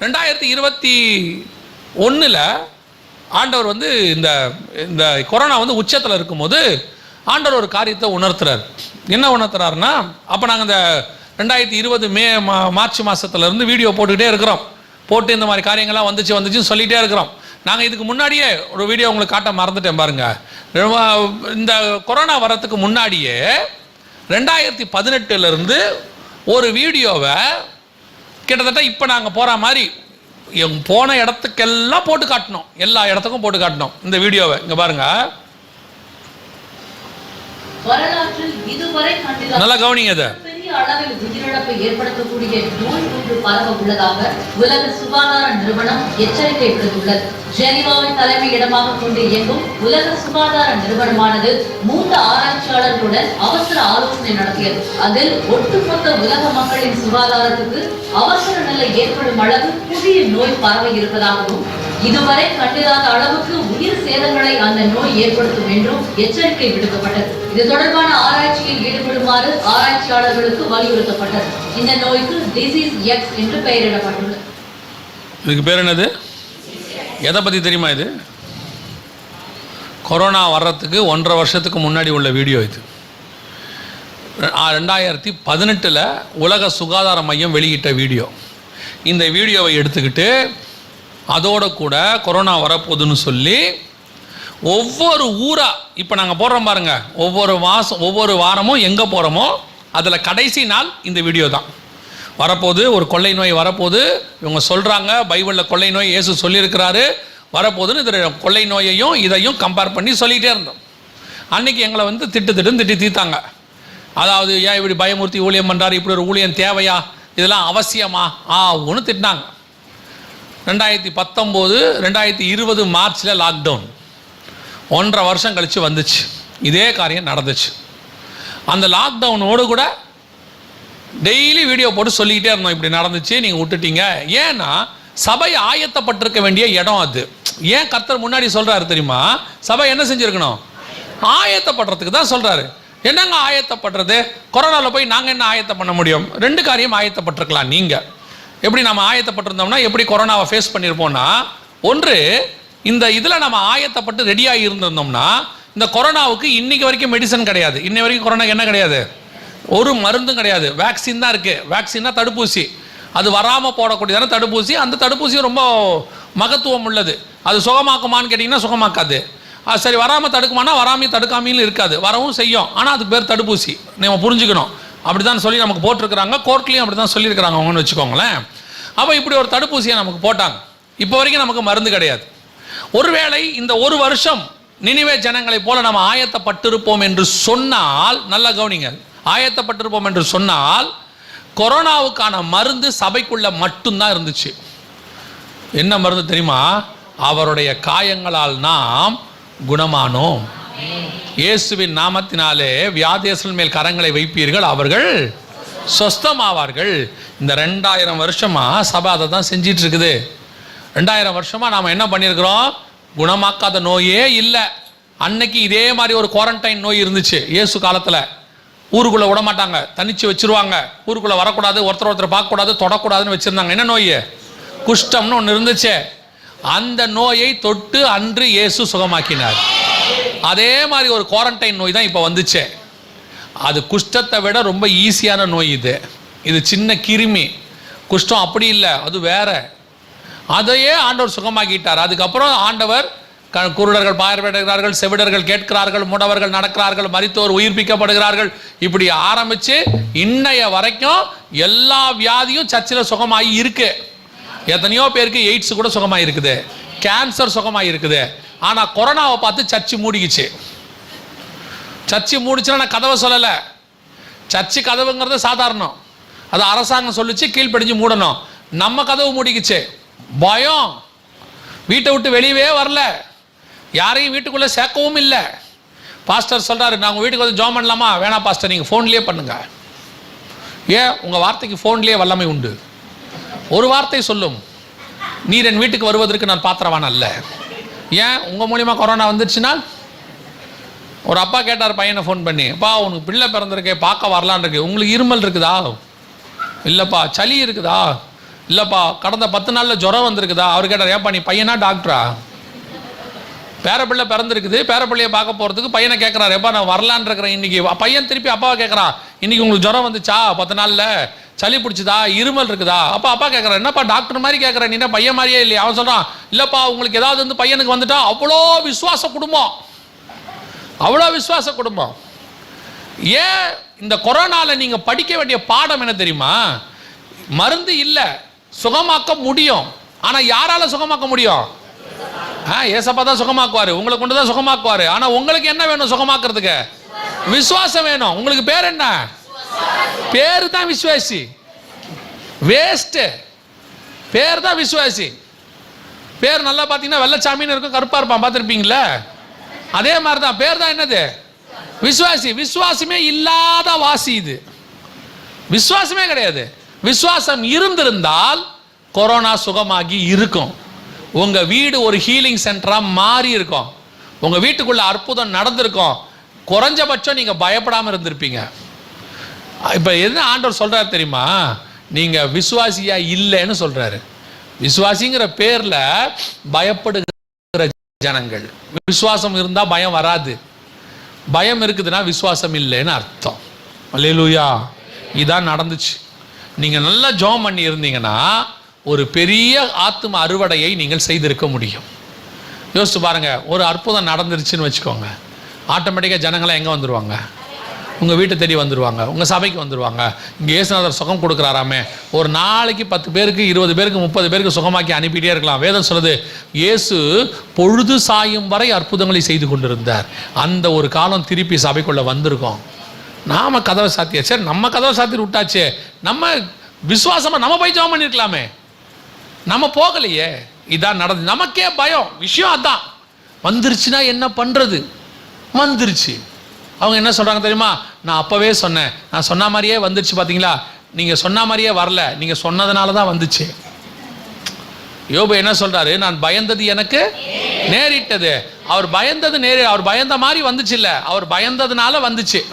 ரெண்டாயிரத்தி இருபத்தி ஒன்றில் ஆண்டவர் வந்து இந்த இந்த கொரோனா வந்து உச்சத்தில் இருக்கும்போது ஆண்டவர் ஒரு காரியத்தை உணர்த்துறார். என்ன உணர்த்துறாருன்னா அப்போ நாங்கள் இந்த ரெண்டாயிரத்தி இருபது மே மா மார்ச் மாதத்துலேருந்து வீடியோ போட்டுக்கிட்டே இருக்கிறோம். போட்டு இந்த மாதிரி காரியங்கள்லாம் வந்துச்சு வந்துச்சுன்னு சொல்லிகிட்டே இருக்கிறோம். நாங்கள் இதுக்கு முன்னாடியே ஒரு வீடியோ உங்களுக்கு காட்ட மறந்துட்டேன் பாருங்க. இந்த கொரோனா வர்றதுக்கு முன்னாடியே ரெண்டாயிரத்தி பதினெட்டுலேருந்து ஒரு வீடியோவை கிட்டத்தட்ட இப்போ நாங்கள் போகிற மாதிரி எங்க போன இடத்துக்கெல்லாம் போட்டு காட்டணும். எல்லா இடத்துக்கும் போட்டு காட்டணும். இந்த வீடியோவை. இங்கே பாருங்க. நல்லா கவனிங்க பெரிய அளவில் உயிரிழப்பை ஏற்படுத்தக்கூடிய நோய் ஒன்று பரவ உள்ளதாக உலக சுகாதார நிறுவனம் எச்சரிக்கை விடுத்துள்ளது. ஜெனீவாவை தலைமையிடமாக கொண்டு இயங்கும் உலக சுகாதார நிறுவனமானது மூத்த ஆராய்ச்சியாளர்களுடன் அவசர ஆலோசனை நடத்தியது. அதில் ஒட்டுமொத்த உலக மக்களின் சுகாதாரத்துக்கு அவசர நிலை ஏற்படும் அளவு புதிய நோய் பரவ இருப்பதாகவும் இதுவரை கண்டிராத அளவுக்கு உயிர் சேதங்களை அந்த நோய் ஏற்படுத்தும் என்றும் எச்சரிக்கை விடுக்கப்பட்டது. இது தொடர்பான ஆராய்ச்சியில் ஈடுபடுமாறு ஆராய்ச்சியாளர்களுக்கு வலியுறுத்தப்பட்டது. இந்த நோய்க்கு டிசீஸ் எக்ஸ் என்று பெயரிடப்பட்டுள்ளது. இதுக்கு பேர் என்னது? எதை பற்றி தெரியுமா இது? கொரோனா வர்றதுக்கு ஒன்றரை வருஷத்துக்கு முன்னாடி உள்ள வீடியோ இது. ரெண்டாயிரத்தி பதினெட்டில் உலக சுகாதார மையம் வெளியிட்ட வீடியோ. இந்த வீடியோவை எடுத்துக்கிட்டு அதோட கூட கொரோனா வரப்போகுதுன்னு சொல்லி ஒவ்வொரு ஊராக இப்போ நாங்கள் போடுறோம் பாருங்கள் ஒவ்வொரு மாதம் ஒவ்வொரு வாரமும் எங்கே போகிறோமோ அதில் கடைசி நாள் இந்த வீடியோ தான். வரப்போது ஒரு கொள்ளை நோய் வரப்போது இவங்க சொல்கிறாங்க பைபிளில் கொள்ளை நோய் இயேசு சொல்லியிருக்கிறாரு வரப்போகுதுன்னு இதில் கொள்ளை நோயையும் இதையும் கம்பேர் பண்ணி சொல்லிகிட்டே இருந்தோம். அன்றைக்கி எங்களை வந்து திட்டு திட்டுன்னு திட்டி தீர்த்தாங்க. அதாவது ஏன் இப்படி பயமூர்த்தி ஊழியம் பண்ணுறாரு இப்படி ஒரு ஊழியம் தேவையா? இதெல்லாம் அவசியமா? ஆ ஒன்று திட்டினாங்க. ரெண்டாயிரத்தி பத்தொம்போது ரெண்டாயிரத்தி இருபது மார்ச்சில் லாக்டவுன் ஒன்றரை வருஷம் கழித்து வந்துச்சு. இதே காரியம் நடந்துச்சு. அந்த லாக்டவுனோடு கூட டெய்லி வீடியோ போட்டு சொல்லிக்கிட்டே இருந்தோம். இப்படி நடந்துச்சு நீங்கள் விட்டுட்டீங்க. ஏன்னா சபை ஆயத்தப்பட்டிருக்க வேண்டிய இடம் அது. ஏன் கர்த்தர் முன்னாடி சொல்கிறாரு தெரியுமா? சபை என்ன செஞ்சுருக்கணும்? ஆயத்தப்படுறதுக்கு தான் சொல்கிறாரு என்னங்க ஆயத்தப்படுறது? கொரோனாவில் போய் நாங்கள் என்ன ஆயத்தம் பண்ண முடியும்? ரெண்டு காரியம் ஆயத்தப்பட்டிருக்கலாம் நீங்கள் எப்படி நம்ம ஆயத்தப்பட்டிருந்தோம்னா எப்படி கொரோனாவை ஃபேஸ் பண்ணியிருப்போம்னா ஒன்று இந்த இதில் நம்ம ஆயத்தப்பட்டு ரெடியாக இருந்திருந்தோம்னா இந்த கொரோனாவுக்கு இன்னைக்கு வரைக்கும் மெடிசன் கிடையாது. இன்னை வரைக்கும் கொரோனாக்கு என்ன கிடையாது? ஒரு மருந்தும் கிடையாது. வேக்சின் தான் இருக்குது வேக்சின்னா தடுப்பூசி. அது வராமல் போடக்கூடியதான தடுப்பூசி. அந்த தடுப்பூசி ரொம்ப மகத்துவம் உள்ளது. அது சுகமாக்குமான்னு கேட்டிங்கன்னா சுகமாக்காது. அது சரி வராமல் தடுக்குமானா வராமையும் தடுக்காமையும் இருக்காது. வரவும் செய்யும். ஆனால் அதுக்கு பேர் தடுப்பூசி. நம்ம புரிஞ்சுக்கணும். அப்படிதான் சொல்லி நமக்கு போட்டிருக்கிறாங்க. கோர்ட்லேயும் அப்படி தான் சொல்லியிருக்கிறாங்க அவங்கன்னு வச்சுக்கோங்களேன். அப்போ இப்படி ஒரு தடுப்பூசியை நமக்கு போட்டாங்க. இப்போ வரைக்கும் நமக்கு மருந்து கிடையாது. ஒருவேளை இந்த ஒரு வருஷம் நினைவே ஜனங்களைப் போல நம்ம ஆயத்தப்பட்டிருப்போம் என்று சொன்னால் நல்ல கவனிங்க. ஆயத்தப்பட்டிருப்போம் என்று சொன்னால் கொரோனாவுக்கான மருந்து சபைக்குள்ள மட்டும்தான் இருந்துச்சு. என்ன மருந்து தெரியுமா? அவருடைய காயங்களால் நாம் குணமானோம். இயேசுவின் நாமத்தினாலே வியாதேசன் மேல் கரங்களை வைப்பீர்கள். அவர்கள் சொஸ்தமாவார்கள். இந்த ரெண்டாயிரம் வருஷமாக சபை அதை தான் செஞ்சிட்டு இருக்குது ரெண்டாயிரம் வருஷமாக நாம் என்ன பண்ணியிருக்கிறோம் குணமாக்காத நோயே இல்லை. அன்னைக்கு இதே மாதிரி ஒரு குவாரண்டைன் நோய் இருந்துச்சு. இயேசு காலத்தில். ஊருக்குள்ளே விட மாட்டாங்க. தனிச்சு வச்சிருவாங்க. ஊருக்குள்ளே வரக்கூடாது ஒருத்தர் ஒருத்தர் பார்க்கக்கூடாது தொடக்கூடாதுன்னு வச்சுருந்தாங்க. என்ன நோய்? குஷ்டம்னு ஒன்று இருந்துச்சு. அந்த நோயை தொட்டு அன்று இயேசு சுகமாக்கினார். அதே மாதிரி ஒரு குவாரண்டைன் நோய் தான் இப்போ வந்துச்சு. அது குஷ்டத்தை விட ரொம்ப ஈஸியான நோய் இது. இது சின்ன கிருமி. குஷ்டம் அப்படி இல்லை அது வேற. அதையே ஆண்டவர் சுகமாக்கிட்டார். அதுக்கப்புறம் ஆண்டவர் க- குருடர்கள் பார்வையிடுகிறார்கள் செவிடர்கள் கேட்கிறார்கள் முடவர்கள் நடக்கிறார்கள் மறித்தோர் உயிர்ப்பிக்கப்படுகிறார்கள். இப்படி ஆரம்பித்து இன்னைய வரைக்கும் எல்லா வியாதியும் சர்ச்சில் சுகமாகி இருக்கு. எத்தனையோ பேருக்கு எய்ட்ஸ் கூட சுகமாக இருக்குது கேன்சர் சுகமாக இருக்குது ஆனால் கொரோனாவை பார்த்து சர்ச்சு மூடிக்குச்சு. சர்ச்சு மூடிச்சுன்னா நான் கதவை சொல்லலை. சர்ச்சு கதவுங்கிறது சாதாரணம். அது அரசாங்கம் சொல்லிச்சு கீழ்ப்படிஞ்சு மூடணும். நம்ம கதவு மூடிக்குச்சு. பயம். வீட்டை விட்டு வெளியவே வரல. யாரையும் வீட்டுக்குள்ளே சேர்க்கவும் இல்லை. பாஸ்டர் சொல்கிறாரு நான் உங்கள் வீட்டுக்கு வந்து ஜாம் பண்ணலாமா? வேணாம் பாஸ்டர் நீங்கள் ஃபோன்லேயே பண்ணுங்கள் ஏன்? உங்கள் வார்த்தைக்கு ஃபோன்லேயே வல்லமை உண்டு. ஒரு வார்த்தை சொல்லும். நீர் என் வீட்டுக்கு வருவதற்கு நான் பாத்திரவான் அல்ல. ஏன்? உங்கள் மூலியமாக கொரோனா வந்துருச்சுன்னா ஒரு அப்பா கேட்டார் பையனை ஃபோன் பண்ணி அப்பா உனக்கு பிள்ளை பிறந்திருக்கே பார்க்க வரலான் இருக்கு. உங்களுக்கு இருமல் இருக்குதா? இல்லைப்பா சளி இருக்குதா? இல்லைப்பா கடந்த பத்து நாளில் ஜுரம் வந்திருக்குதா? அவர் கேட்டார் ஏப்பா நீ பையனா டாக்டரா பேரப்பிள்ளை பிறந்திருக்குது பேரப்பிள்ளையை பார்க்க போகிறதுக்கு பையனை கேட்குறாரு எப்பா நான் வரலான் இருக்கிறேன் இன்னைக்கு. பையன் திருப்பி அப்பாவை கேட்குறான் இன்னைக்கு உங்களுக்கு ஜுரம் வந்துச்சா? பத்து நாளில் சளி பிடிச்சதா? இருமல் இருக்குதா? அப்பா அப்பா கேட்குறான் என்னப்பா டாக்டர் மாதிரி கேட்குறேன் நீ என்ன பையன் மாதிரியே இல்லையா? அவன் சொல்கிறான் இல்லைப்பா உங்களுக்கு ஏதாவது வந்து பையனுக்கு வந்துட்டா அவ்வளோ விசுவாச குடும்பம். அவ்வளோ விசுவாச குடும்பம். ஏன் இந்த கொரோனாவில் நீங்கள் படிக்க வேண்டிய பாடம் என்ன தெரியுமா? மருந்து இல்லை சுகமாக்க முடியும். ஆனால் யாரால சுகமாக்க முடியும்? ஆ ஏசப்பா தான் சுகமாக்குவார். உங்களை கொண்டு தான் சுகமாக்குவார். ஆனால் உங்களுக்கு என்ன வேணும் சுகமாக்குறதுக்கு? விசுவாசம் வேணும். உங்களுக்கு பேர் என்ன? பேர் தான் விசுவாசி. வேஸ்ட்டு பேர் தான் விசுவாசி. பேர் நல்லா பார்த்தீங்கன்னா வெள்ளச்சாமின்னு இருக்கும் கருப்பாக இருப்பான் பார்த்துருப்பீங்களே அதே மாதிரி தான் பேர் தான் என்னது? விசுவாசி. விசுவாசமே இல்லாத வாசி இது. விசுவாசமே கிடையாது. விசுவாசம் இருந்திருந்தால் கொரோனா சுகமாகி இருக்கும். உங்க வீடு ஒரு ஹீலிங் சென்டரா மாறி இருக்கும். உங்க வீட்டுக்குள்ள அற்புதம் நடந்திருக்கும். குறைஞ்சபட்சம் நீங்க பயப்படாம இருந்திருப்பீங்க. இப்ப என்ன ஆண்டவர் சொல்றாரு தெரியுமா? நீங்க விசுவாசியா இல்லைன்னு சொல்றாரு. விசுவாசிங்கிற பேர்ல பயப்படுகிற ஜனங்கள். விசுவாசம் இருந்தா பயம் வராது. பயம் இருக்குதுன்னா விசுவாசம் இல்லைன்னு அர்த்தம். அல்லேலூயா. இதான் நடந்துச்சு. நீங்கள் நல்லா ஜோம் பண்ணி இருந்தீங்கன்னா ஒரு பெரிய ஆத்ம அறுவடையை நீங்கள் செய்திருக்க முடியும். யோசிச்சு பாருங்க ஒரு அற்புதம் நடந்துருச்சுன்னு வச்சுக்கோங்க. ஆட்டோமேட்டிக்காக ஜனங்களாம் எங்கே வந்துடுவாங்க உங்கள் வீட்டை தேடி வந்துருவாங்க உங்கள் சபைக்கு வந்துடுவாங்க இங்கே இயேசுநாதர் சுகம் கொடுக்குறாராமே. ஒரு நாளைக்கு பத்து பேருக்கு இருபது பேருக்கு முப்பது பேருக்கு சுகமாக்கி அனுப்பிட்டே இருக்கலாம். வேதம் சொல்லுது இயேசு பொழுது சாயும் வரை அற்புதங்களை செய்து கொண்டிருந்தார். அந்த ஒரு காலம் திருப்பி சபைக்குள்ளே வந்திருக்கோம். நாம் கதவை சாத்தியா சரி நம்ம கதவை சாத்தி விட்டாச்சே. நம்ம விசுவாசமாக நம்ம போய் ஜெபம் பண்ணியிருக்கலாமே நம்ம போகலையே. இதான் நடந்து. நமக்கே பயம். விஷயம் அதான். வந்துருச்சுன்னா என்ன பண்ணுறது வந்துருச்சு. அவங்க என்ன சொல்கிறாங்க தெரியுமா? நான் அப்போவே சொன்னேன். நான் சொன்ன மாதிரியே வந்துருச்சு பார்த்தீங்களா நீங்கள் சொன்ன மாதிரியே வரல. நீங்கள் சொன்னதுனால தான் வந்துச்சு. யோபு என்ன சொல்றாரு? நான் பயந்தது எனக்கு நேரிட்டது. அவர் பயந்தது நேரி அவர் பயந்த மாதிரி வந்துச்சு இல்லை. அவர் பயந்ததுனால வந்துச்சு.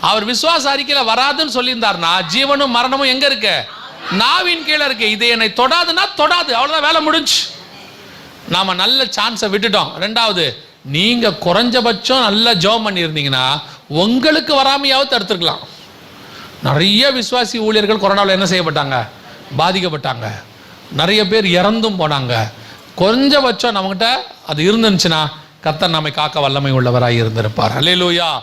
அவர் விசுவாச அறிக்கையில் வராதுன்னு சொல்லியிருந்தார்னா ஜீவனும் மரணமும் எங்க இருக்கு? நாவின் கீழே இருக்கு. இது என்னை தொடாதுன்னா தொடாது. அவ்வளோதான் வேலை முடிஞ்சு. நாம நல்ல சான்ஸை விட்டுட்டோம். ரெண்டாவது நீங்க குறைஞ்சபட்சம் நல்லா ஜோம் பண்ணியிருந்தீங்கன்னா உங்களுக்கு வராமையாவது தடுத்துருக்கலாம். நிறைய விசுவாசி ஊழியர்கள் கொரோனாவில் என்ன செய்யப்பட்டாங்க? பாதிக்கப்பட்டாங்க. நிறைய பேர் இறந்தும் போனாங்க. கொஞ்சபட்சம் நம்மகிட்ட அது இருந்துச்சுன்னா கத்தன் நம்மை காக்க வல்லமை உள்ளவராக இருந்திருப்பார். அல்லேலூயா